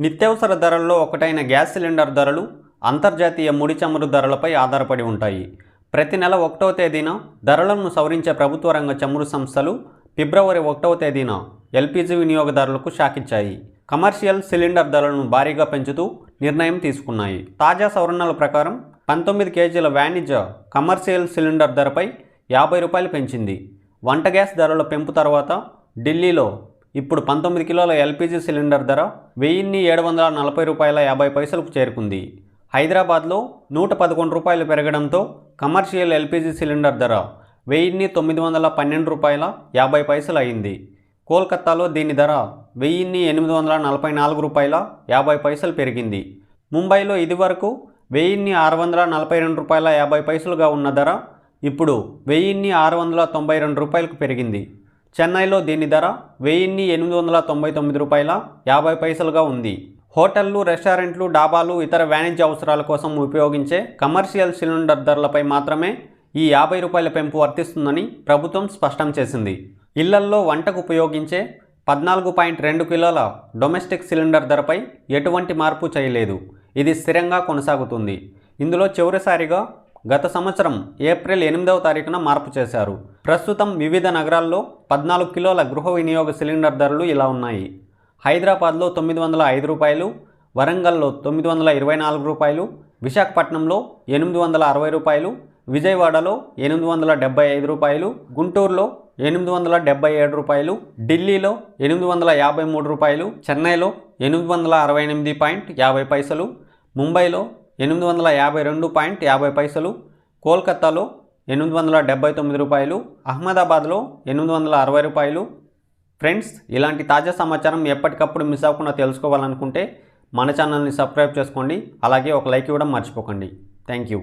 నిత్యావసర ధరల్లో ఒకటైన గ్యాస్ సిలిండర్ ధరలు అంతర్జాతీయ ముడి చమురు ధరలపై ఆధారపడి ఉంటాయి. ప్రతి నెల ఒకటవ తేదీన ధరలను సవరించే ప్రభుత్వ రంగ చమురు సంస్థలు ఫిబ్రవరి ఒకటవ తేదీన ఎల్పిజి వినియోగదారులకు షాకిచ్చాయి. కమర్షియల్ సిలిండర్ ధరలను భారీగా పెంచుతూ నిర్ణయం తీసుకున్నాయి. తాజా సవరణల ప్రకారం పంతొమ్మిది కేజీల వాణిజ్య కమర్షియల్ సిలిండర్ ధరపై యాభై రూపాయలు పెంచింది. వంట గ్యాస్ ధరల పెంపు తర్వాత ఢిల్లీలో ఇప్పుడు పంతొమ్మిది కిలోల ఎల్పిజి సిలిండర్ ధర వెయ్యిన్ని ఏడు వందల నలభై రూపాయల యాభై పైసలకు చేరుకుంది. హైదరాబాద్లో నూట పదకొండు రూపాయలు పెరగడంతో కమర్షియల్ ఎల్పిజి సిలిండర్ ధర వెయ్యిన్ని తొమ్మిది వందల పన్నెండు రూపాయల యాభై పైసలు అయింది. కోల్కత్తాలో దీని ధర వెయ్యిన్ని ఎనిమిది వందల నలభై నాలుగు రూపాయల యాభై పైసలు పెరిగింది. ముంబైలో ఇదివరకు వెయ్యిన్ని ఆరు వందల నలభై రెండు రూపాయల యాభై పైసలుగా ఉన్న ధర ఇప్పుడు వెయ్యిన్ని ఆరు వందల తొంభై రెండు రూపాయలకు పెరిగింది. చెన్నైలో దీని ధర వెయ్యిన్ని ఎనిమిది వందల తొంభై తొమ్మిది రూపాయల యాభై పైసలుగా ఉంది. హోటళ్ళు రెస్టారెంట్లు డాబాలు ఇతర వాణిజ్య అవసరాల కోసం ఉపయోగించే కమర్షియల్ సిలిండర్ ధరలపై మాత్రమే ఈ యాభై రూపాయల పెంపు వర్తిస్తుందని ప్రభుత్వం స్పష్టం చేసింది. ఇళ్ళల్లో వంటకు ఉపయోగించే పద్నాలుగు పాయింట్ రెండు కిలోల డొమెస్టిక్ సిలిండర్ ధరపై ఎటువంటి మార్పు చేయలేదు. ఇది స్థిరంగా కొనసాగుతుంది. ఇందులో చివరిసారిగా గత సంవత్సరం ఏప్రిల్ ఎనిమిదవ తారీఖున మార్పు చేశారు. ప్రస్తుతం వివిధ నగరాల్లో పద్నాలుగు కిలోల గృహ వినియోగ సిలిండర్ ధరలు ఇలా ఉన్నాయి. హైదరాబాద్లో తొమ్మిది వందల ఐదు రూపాయలు వరంగల్లో తొమ్మిది వందల ఇరవై నాలుగు రూపాయలు విశాఖపట్నంలో ఎనిమిది వందల అరవై రూపాయలు విజయవాడలో ఎనిమిది వందల డెబ్బై ఐదు రూపాయలు గుంటూరులో ఎనిమిది వందల డెబ్బై ఏడు రూపాయలు ఢిల్లీలో ఎనిమిది వందల యాభై మూడు రూపాయలు చెన్నైలో ఎనిమిది వందల అరవై ఎనిమిది పాయింట్ యాభై పైసలు ముంబైలో ఎనిమిది వందల యాభై రెండు పాయింట్ యాభై పైసలు కోల్కత్తాలో ఎనిమిది వందల డెబ్బై తొమ్మిది రూపాయలు అహ్మదాబాద్లో ఎనిమిది వందల అరవై రూపాయలు. ఫ్రెండ్స్ ఇలాంటి తాజా సమాచారం ఎప్పటికప్పుడు మిస్ అవ్వకుండా తెలుసుకోవాలనుకుంటే మన ఛానల్ని సబ్స్క్రైబ్ చేసుకోండి అలాగే ఒక లైక్ ఇవ్వడం మర్చిపోకండి. Thank you.